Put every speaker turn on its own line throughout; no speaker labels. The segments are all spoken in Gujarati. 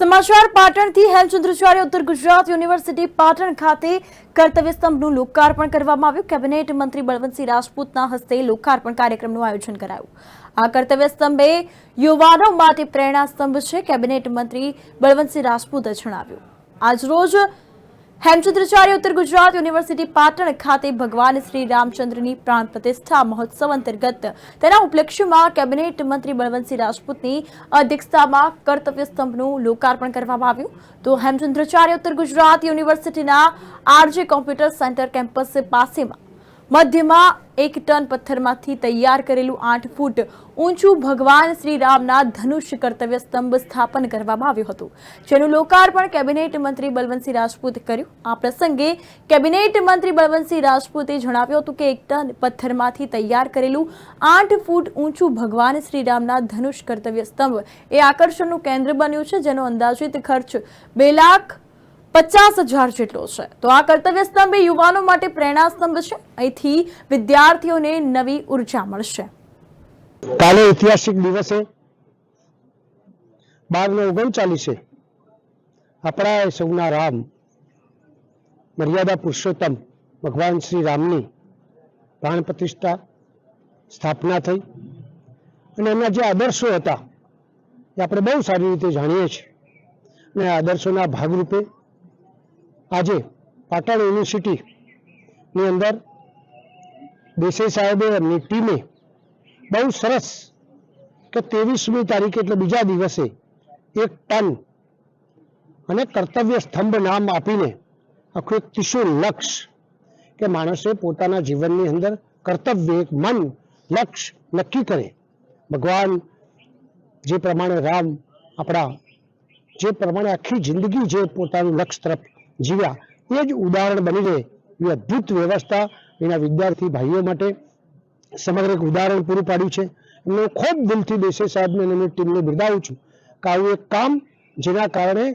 સમાચાર પાટણથી હેમચંદ્રાચાર્ય ઉત્તર ગુજરાત યુનિવર્સિટી પાટણ ખાતે કર્તવ્ય સ્તંભનું લોકાર્પણ કરવામાં આવ્યું. કેબિનેટ મંત્રી બળવંતસિંહ રાજપૂતના હસ્તે લોકાર્પણ કાર્યક્રમનું આયોજન કરાયું. આ કર્તવ્ય સ્તંભ યુવાનો માટે પ્રેરણા સ્તંભ છે, કેબિનેટ મંત્રી બળવંતસિંહ રાજપૂતે જણાવ્યું. આજરોજ હેમચંદ્રાચાર્ય ઉત્તર ગુજરાત યુનિવર્સિટી પાટણ ખાતે ભગવાન શ્રી રામચંદ્રની પ્રાણ પ્રતિષ્ઠા મહોત્સવ અંતર્ગત તેના ઉપલક્ષ્યમાં કેબિનેટ મંત્રી બળવંતસિંહ રાજપૂતની અધ્યક્ષતામાં કર્તવ્ય સ્તંભનું લોકાર્પણ કરવામાં આવ્યું. તો હેમચંદ્રાચાર્ય ઉત્તર ગુજરાત યુનિવર્સિટીના આરજે કોમ્પ્યુટર સેન્ટર કેમ્પસ પાસેમાં મધ્યમાં એક ટન પથ્થરમાંથી તૈયાર કરેલું આઠ ફૂટ ઊંચું ભગવાન શ્રી રામના ધનુષ કર્તવ્ય સ્તંભ સ્થાપન કરવામાં આવ્યું હતું. જેનું લોકાર્પણ કેબિનેટ મંત્રી બલવંતસિંહ રાજપૂત કર્યું. આ પ્રસંગે કેબિનેટ મંત્રી બલવંતસિંહ રાજપૂતે જણાવ્યું હતું કે એક ટન પથ્થરમાંથી તૈયાર કરેલું આઠ ફૂટ ઊંચું ભગવાન શ્રી રામના ધનુષ કર્તવ્ય સ્તંભ એ આકર્ષણનું કેન્દ્ર બન્યું છે, જેનો અંદાજિત ખર્ચ બે લાખ પચાસ હજાર જેટલો છે. તો આ કર્તવ્ય સ્તંભ યુવાનો માટે પ્રેરણા સ્તંભ છે. અહીંથી વિદ્યાર્થીઓને નવી ઊર્જા મળશે.
કાલે ઐતિહાસિક દિવસે બાર ને ઓગણચાલીસે આપણા સૌના રામ મર્યાદા પુરુષોત્તમ ભગવાન શ્રી રામની પ્રાણ પ્રતિષ્ઠા સ્થાપના થઈ. અને એમના જે આદર્શો હતા, એ આપણે બહુ સારી રીતે જાણીએ છીએ. અને આદર્શોના ભાગરૂપે આજે પાટણ યુનિવર્સિટીની અંદર દેસાઈ સાહેબે ટીમે બહુ સરસ કે ત્રેવીસમી તારીખે એટલે બીજા દિવસે એક ટન અને કર્તવ્ય સ્તંભ નામ આપીને આખું એક ત્રિશુલ લક્ષ્ય કે માણસે પોતાના જીવનની અંદર કર્તવ્ય, એક મન લક્ષ્ય નક્કી કરે. ભગવાન જે પ્રમાણે રામ આપણા જે પ્રમાણે આખી જિંદગી જે પોતાનું લક્ષ્ય તરફ જીવ્યા. એ જ ઉદાહરણ બની રહે એવી અદ્ભુત વ્યવસ્થા એના વિદ્યાર્થી ભાઈઓ માટે સમગ્ર એક ઉદાહરણ પૂરું પાડ્યું છે. હું ખૂબ દિલથી દેસાઈ સાહેબને અને એમની ટીમને બિરદાવું છું કે આવું એક કામ જેના કારણે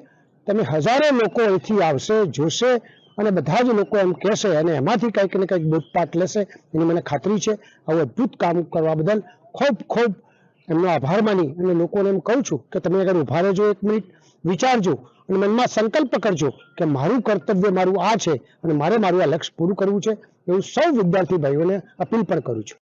તમે હજારો લોકો અહીંથી આવશે, જોશે અને બધા જ લોકો એમ કહેશે અને એમાંથી કંઈક ને કંઈક બોધપાઠ લેશે એની મને ખાતરી છે. આવું અદ્ભુત કામ કરવા બદલ ખૂબ ખૂબ એમનો આભાર માની અને લોકોને એમ કહું છું કે તમે અગર ઊભા રહેજો એક મિનિટ. વિચારજો અને મનમાં સંકલ્પ કરજો કે મારું કર્તવ્ય મારું આ છે અને મારે મારું આ લક્ષ્ય પૂરું કરવું છે. એવું સૌ વિદ્યાર્થી ભાઈઓને અપીલ પણ કરું છું.